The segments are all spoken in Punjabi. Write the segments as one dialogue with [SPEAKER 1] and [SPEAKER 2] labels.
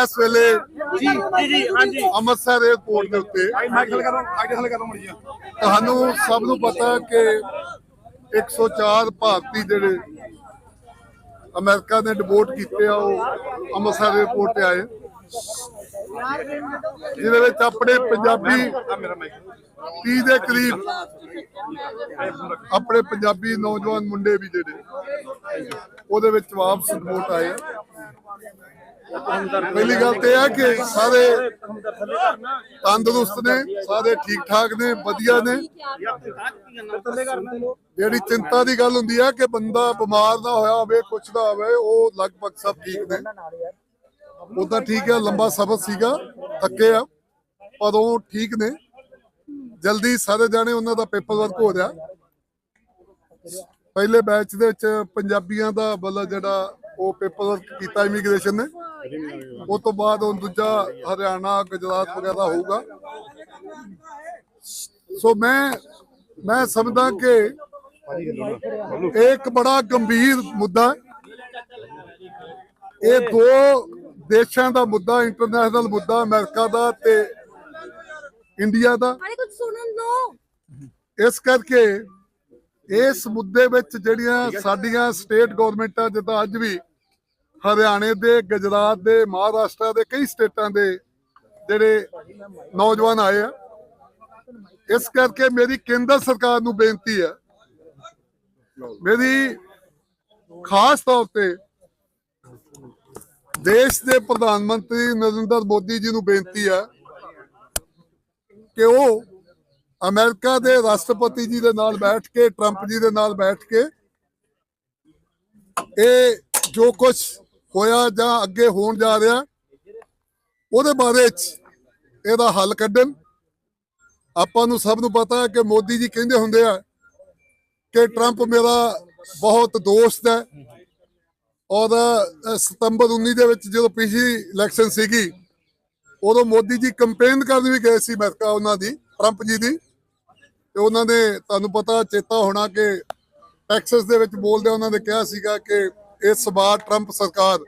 [SPEAKER 1] ਇਸ ਵੇਲੇ
[SPEAKER 2] ਜੀ ਜੀ ਜੀ ਹਾਂਜੀ।
[SPEAKER 1] ਅੰਮ੍ਰਿਤਸਰ 에ਅਰਪੋਰਟ ਦੇ ਉੱਤੇ
[SPEAKER 2] ਮਾਈਕ ਹਲ ਕਰੋ ਅੱਗੇ ਹਲ ਕਰੋ ਮੜੀ
[SPEAKER 1] ਤੁਹਾਨੂੰ ਸਭ ਨੂੰ ਪਤਾ ਕਿ 104 ਭਾਰਤੀ ਜਿਹੜੇ ਅਮਰੀਕਾ ਨੇ ਡਿਪੋਰਟ ਕੀਤੇ ਆ ਉਹ ਅੰਮ੍ਰਿਤਸਰ 에ਅਰਪੋਰਟ ਤੇ ਆਏ। ਜਿਹਦੇ ਵਿੱਚ ਆਪਣੇ ਪੰਜਾਬੀ
[SPEAKER 2] ਆ ਮੇਰਾ ਮਾਈਕ
[SPEAKER 1] 30 ਦੇ ਕਰੀਬ ਆਪਣੇ ਪੰਜਾਬੀ ਨੌਜਵਾਨ ਮੁੰਡੇ ਵੀ ਜਿਹੜੇ ਉਹਦੇ ਵਿੱਚ ਵਾਪਸ ਰਿਪੋਰਟ ਆਏ। ਪਹਿਲੀ ਗੱਲ ਤੇ ਇਹ ਕਿ ਸਾਰੇ ਤੰਦਰੁਸਤ ਨੇ, ਸਾਰੇ ਠੀਕ ਠਾਕ ਨੇ, ਵਧੀਆ ਨੇ। ਜਿਹੜੀ ਚਿੰਤਾ ਦੀ ਗੱਲ ਹੁੰਦੀ ਹੈ ਕਿ ਬੰਦਾ ਬਿਮਾਰ ਨਾ ਹੋਇਆ ਹੋਵੇ, ਕੁਛ ਨਾ ਹੋਵੇ, ਉਹ ਲਗਭਗ ਸਭ ਠੀਕ ਨੇ। ਉਦਾਂ ਠੀਕ ਹੈ ਲੰਬਾ ਸਫ਼ਰ ਸੀਗਾ, ਥੱਕੇ ਆ, ਪਰ ਉਹ ਠੀਕ ਨੇ। ਜਲਦੀ ਸਾਰੇ ਜਾਣੇ ਉਹਨਾਂ ਦਾ ਪੇਪਰ ਵਰਕ ਹੋ ਰਿਹਾ। ਪਹਿਲੇ ਬੈਚ ਦੇ ਵਿੱਚ ਪੰਜਾਬੀਆਂ ਦਾ ਮਤਲਬ ਜਿਹੜਾ ਉਹ ਪੇਪਰ ਵਰਕ ਕੀਤਾ ਇਮੀਗ੍ਰੇਸ਼ਨ ਨੇ। ਉਸ ਤੋਂ ਬਾਅਦ ਹੁਣ ਦੂਜਾ ਹਰਿਆਣਾ ਗੁਜਰਾਤ ਵਗੈਰਾ ਹੋਊਗਾ। ਸੋ ਮੈਂ ਮੈਂ ਸਮਝਦਾ ਕਿ ਇਹ ਇੱਕ ਬੜਾ ਗੰਭੀਰ ਮੁੱਦਾ ਹੈ। ਇਹ ਦੋ ਦੇਸ਼ਾਂ ਦਾ ਮੁੱਦਾ ਇੰਟਰਨੈਸ਼ਨਲ ਮੁੱਦਾ ਅਮਰੀਕਾ ਦਾ ਤੇ ਇੰਡੀਆ ਦੋ। ਇਸ ਕਰਕੇ ਇਸ ਮੁੱਦੇ ਵਿੱਚ ਜਿਹੜੀਆਂ ਸਾਡੀਆਂ ਸਟੇਟ ਗਵਰਨਮੈਂਟਾਂ ਜਿੱਦਾਂ ਅੱਜ ਵੀ ਹਰਿਆਣੇ ਦੇ, ਗੁਜਰਾਤ ਦੇ, ਮਹਾਰਾਸ਼ਟਰ ਦੇ ਕਈ ਸਟੇਟਾਂ ਦੇ ਜਿਹੜੇ ਨੌਜਵਾਨ ਆਏ ਆ। ਇਸ ਕਰਕੇ ਮੇਰੀ ਕੇਂਦਰ ਸਰਕਾਰ ਨੂੰ ਬੇਨਤੀ ਹੈ, ਮੇਰੀ ਖਾਸ ਤੌਰ ਤੇ ਦੇਸ਼ ਦੇ ਪ੍ਰਧਾਨ ਮੰਤਰੀ ਨਰਿੰਦਰ ਮੋਦੀ ਜੀ ਨੂੰ ਬੇਨਤੀ ਹੈ ਕਿ ਉਹ ਅਮਰੀਕਾ ਦੇ ਰਾਸ਼ਟਰਪਤੀ ਜੀ ਦੇ ਨਾਲ ਬੈਠ ਕੇ, ਟਰੰਪ ਜੀ ਦੇ ਨਾਲ ਬੈਠ ਕੇ ਇਹ ਜੋ ਕੁਝ ਹੋਇਆ ਜਾਂ ਅੱਗੇ ਹੋਣ ਜਾ ਰਿਹਾ, ਉਹਦੇ ਬਾਰੇ ਇਹਦਾ ਹੱਲ ਕੱਢਣ। ਆਪਾਂ ਨੂੰ ਸਭ ਨੂੰ ਪਤਾ ਹੈ ਕਿ ਮੋਦੀ ਜੀ ਕਹਿੰਦੇ ਹੁੰਦੇ ਆ ਕਿ ਟਰੰਪ ਮੇਰਾ ਬਹੁਤ ਦੋਸਤ ਹੈ। ਔਰ ਸਤੰਬਰ 19 ਦੇ ਵਿੱਚ ਜਦੋਂ ਪਿਛਲੀ ਇਲੈਕਸ਼ਨ ਸੀਗੀ, ਉਦੋਂ ਮੋਦੀ ਜੀ ਕੰਪੇਨ ਕਰਨ ਵੀ ਗਏ ਸੀ ਅਮਰੀਕਾ ਉਹਨਾਂ ਦੀ ਟਰੰਪ ਜੀ ਦੀ। ਤੇ ਉਹਨਾਂ ਨੇ, ਤੁਹਾਨੂੰ ਪਤਾ ਚੇਤਾ ਹੋਣਾ ਕਿ ਟੈਕਸਸ ਦੇ ਵਿੱਚ ਬੋਲਦੇ ਉਹਨਾਂ ਨੇ ਕਿਹਾ ਸੀਗਾ ਕਿ ਇਸ ਵਾਰ ਟਰੰਪ ਸਰਕਾਰ।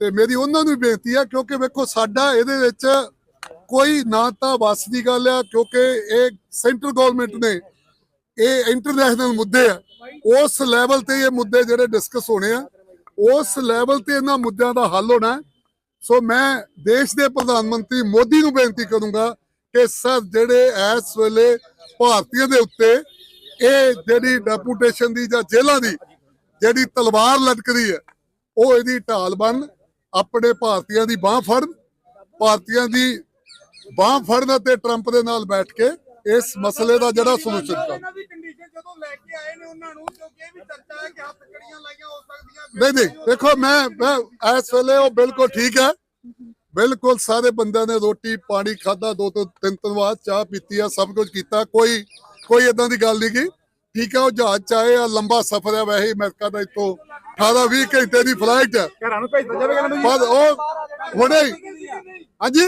[SPEAKER 1] ਤੇ ਮੇਰੀ ਉਹਨਾਂ ਨੂੰ ਬੇਨਤੀ ਹੈ ਕਿਉਂਕਿ ਵੇਖੋ ਸਾਡਾ ਇਹਦੇ ਵਿੱਚ ਕੋਈ ਨਾ ਤਾਂ ਵਸ ਦੀ ਗੱਲ ਆ, ਕਿਉਂਕਿ ਇਹ ਸੈਂਟਰ ਗਵਰਨਮੈਂਟ ਨੇ, ਇਹ ਇੰਟਰਨੈਸ਼ਨਲ ਮੁੱਦੇ ਆ। ਉਸ ਲੈਵਲ ਤੇ ਇਹ ਮੁੱਦੇ ਜਿਹੜੇ ਡਿਸਕਸ ਹੋਣੇ ਆ, ਉਸ ਲੈਵਲ ਤੇ ਇਹਨਾਂ ਮੁੱਦਿਆਂ ਦਾ ਹੱਲ ਹੋਣਾ ਸੋ ਮੈਂ ਦੇਸ਼ ਦੇ ਪ੍ਰਧਾਨ ਮੰਤਰੀ ਮੋਦੀ ਨੂੰ ਬੇਨਤੀ ਕਰੂੰਗਾ ਕਿ ਸਰ, ਜਿਹੜੇ ਇਸ ਵੇਲੇ ਭਾਰਤੀਆਂ ਦੇ ਉੱਤੇ ਇਹ ਜਿਹੜੀ ਡੈਪੂਟੇਸ਼ਨ ਦੀ ਜਾਂ ਜੇਲ੍ਹਾਂ ਦੀ ਜਿਹੜੀ ਤਲਵਾਰ ਲਟਕਦੀ ਹੈ ਉਹ ਇਹਦੀ ਢਾਲ ਬਣ ਆਪਣੇ ਭਾਰਤੀਆਂ ਦੀ ਬਾਹ ਫੜਨ ਭਾਰਤੀਆਂ ਦੀ ਬਾਹ ਫੜਨ ਅਤੇ ਟਰੰਪ ਦੇ ਨਾਲ ਬੈਠ ਕੇ ਇਸ ਮਸਲੇ ਦਾ ਜਿਹੜਾ ਸੋਲੂਸ਼ਨ
[SPEAKER 2] ਕੇ ਕਿ ਸਕਦੀਆਂ
[SPEAKER 1] ਨਹੀਂ ਨਹੀਂ ਦੇਖੋ ਮੈਂ ਮੈਂ ਇਸ ਵੇਲੇ ਉਹ ਬਿਲਕੁਲ ਠੀਕ ਹੈ। ਬਿਲਕੁਲ ਸਾਰੇ ਬੰਦਿਆਂ ਨੇ ਰੋਟੀ ਪਾਣੀ ਖਾਦਾ ਦੋ ਤੋਂ ਤਿੰਨ ਤਿੰਨ ਵਾਰ ਚਾਹ ਪੀਤੀ ਆ ਸਭ ਕੁਝ ਕੀਤਾ ਕੋਈ ਕੋਈ ਇਦਾਂ ਦੀ ਗੱਲ ਨਹੀਂ ਗੀ ਠੀਕ ਹੈ ਉਹ ਜਹਾਜ਼ ਚ ਆਏ ਆ ਲੰਬਾ ਸਫ਼ਰ ਹੈ ਵੈਸੇ ਅਮਰੀਕਾ ਦਾ ਇੱਥੋਂ। 18 20 ਘੰਟੇ ਦੀ ਫਲਾਈਟ ਹੈ
[SPEAKER 2] ਘਰਾਂ ਨੂੰ ਭੇਜ ਜਾਵੇਗਾ ਨਾ
[SPEAKER 1] ਪਰ ਉਹ ਹੁਣੇ ਹੀ। ਹਾਂਜੀ?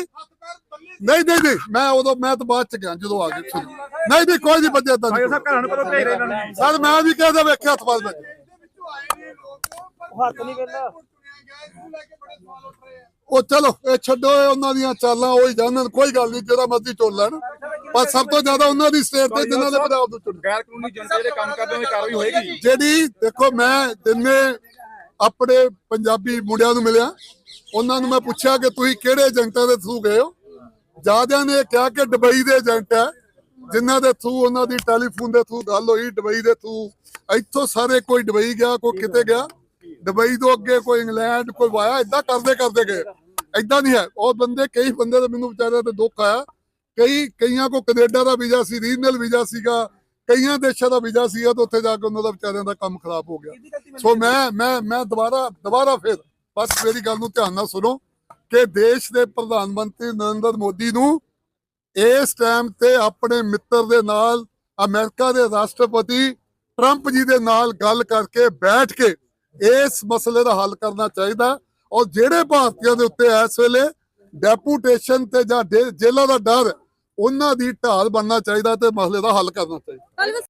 [SPEAKER 1] ਨਹੀਂ ਨਹੀਂ ਨਹੀਂ ਮੈਂ ਉਦੋਂ ਮੈਂ ਤਾਂ ਬਾਅਦ ਚ ਗਿਆ ਜਦੋਂ ਆ ਗਏ ਨਹੀਂ ਨਹੀਂ ਕੋਈ ਨਹੀਂ ਬੱਜੇ ਤਾਂ
[SPEAKER 2] ਸਾਹਿਬ ਘਰਾਂ ਨੂੰ ਭੇਜ ਰਹੇ ਇਹਨਾਂ ਨੂੰ
[SPEAKER 1] ਸਰ ਮੈਂ ਵੀ ਕਹਿੰਦਾ ਵੇਖਿਆ ਹੱਥ ਬਾਦ ਵਿੱਚ
[SPEAKER 2] ਹੱਥ ਨਹੀਂ ਵੇਂਦਾ
[SPEAKER 1] ਉਹ ਚਲੋ ਇਹ ਛੱਡੋ ਇਹ ਉਹਨਾਂ ਦੀਆਂ ਚਾਲਾਂ ਉਹ ਹੀ ਜਾਣਨ ਕੋਈ ਗੱਲ ਨਹੀਂ ਜਿਹੜਾ ਮਰਜ਼ੀ ਚੁਣ ਲੈਣ। ਪਰ ਸਭ ਤੋਂ ਜ਼ਿਆਦਾ ਉਹਨਾਂ ਦੀ ਸਟੇਟ ਤੇ ਜਿਨ੍ਹਾਂ ਦੇ ਪੰਜਾਬ ਤੋਂ ਚੁਣ
[SPEAKER 2] ਗੈਰ ਕਾਨੂੰਨੀ ਜਨਤਾ ਜਿਹੜੇ ਕੰਮ ਕਰਦੇ ਦੀ ਕਾਰਵਾਈ ਹੋਏਗੀ?
[SPEAKER 1] ਜਿਹੜੀ ਦੇਖੋ ਮੈਂ ਜਿੰਨੇ ਆਪਣੇ ਪੰਜਾਬੀ ਮੁੰਡਿਆਂ ਨੂੰ ਮਿਲਿਆ ਉਹਨਾਂ ਨੂੰ ਮੈਂ ਪੁੱਛਿਆ ਕਿ ਤੁਸੀਂ ਕਿਹੜੇ ਏਜੰਟਾਂ ਦੇ ਥਰੂ ਗਏ ਹੋ? ਜਿਆਦਿਆਂ ਨੇ ਕਿਹਾ ਕਿ ਦੁਬਈ ਦੇ ਏਜੰਟ ਹੈ ਜਿਨ੍ਹਾਂ ਦੇ ਥਰੂ ਉਹਨਾਂ ਦੀ ਟੈਲੀਫੋਨ ਦੇ ਥਰੂ ਗੱਲ ਹੋਈ ਦੁਬਈ ਦੇ ਥਰੂ ਇੱਥੋਂ ਸਾਰੇ ਕੋਈ ਦੁਬਈ ਗਿਆ ਕੋਈ ਕਿਤੇ ਗਿਆ। ਦੁਬਈ ਤੋਂ ਅੱਗੇ ਕੋਈ ਇੰਗਲੈਂਡ ਕੋਈ ਵਾਇਆ ਇਦਾਂ ਕਰਦੇ ਕਰਦੇ ਗਏ। ਇਦਾਂ ਨਹੀਂ ਹੈ। ਉਹ ਬੰਦੇ ਕਈ ਬੰਦੇ ਦੇ ਮੈਨੂੰ ਵਿਚਾਰਿਆਂ ਤੇ ਦੁੱਖ ਆਇਆ। ਕਈ ਕਈਆਂ ਕੋ ਕੈਨੇਡਾ ਦਾ ਵੀਜ਼ਾ ਸੀ ਰੀਜਨਲ ਵੀਜ਼ਾ ਸੀਗਾ ਕਈਆਂ ਦੇਸ਼ਾਂ ਦਾ ਵੀਜ਼ਾ ਸੀਗਾ ਤੇ ਉੱਥੇ ਜਾ ਕੇ ਉਹਨਾਂ ਦਾ ਵਿਚਾਰਿਆਂ ਦਾ ਕੰਮ ਖਰਾਬ ਹੋ ਗਿਆ। ਸੋ ਮੈਂ ਮੈਂ ਮੈਂ ਦੁਬਾਰਾ ਦੁਬਾਰਾ ਫਿਰ ਬਸ ਮੇਰੀ ਗੱਲ ਨੂੰ ਧਿਆਨ ਨਾਲ ਸੁਣੋ ਕਿ ਦੇਸ਼ ਦੇ ਪ੍ਰਧਾਨ ਮੰਤਰੀ ਨਰਿੰਦਰ ਮੋਦੀ ਨੂੰ ਇਸ ਟਾਈਮ ਤੇ ਆਪਣੇ ਮਿੱਤਰ ਦੇ ਨਾਲ ਅਮਰੀਕਾ ਦੇ ਰਾਸ਼ਟਰਪਤੀ ਟਰੰਪ ਜੀ ਦੇ ਨਾਲ ਗੱਲ ਕਰਕੇ ਬੈਠ ਕੇ ਇਸ ਮਸਲੇ ਦਾ ਹੱਲ ਕਰਨਾ ਚਾਹੀਦਾ ਔਰ ਜਿਹੜੇ ਭਾਰਤੀਆਂ ਦੇ ਉੱਤੇ ਇਸ ਵੇਲੇ ਡੈਪੂਟੇਸ਼ਨ ਤੇ ਜਾਂ ਜੇਲ੍ਹਾਂ ਦਾ ਡਰ ਉਹਨਾਂ ਦੀ ਢਾਲ ਬਣਨਾ ਚਾਹੀਦਾ ਤੇ ਮਸਲੇ ਦਾ ਹੱਲ ਕਰਨਾ ਚਾਹੀਦਾ।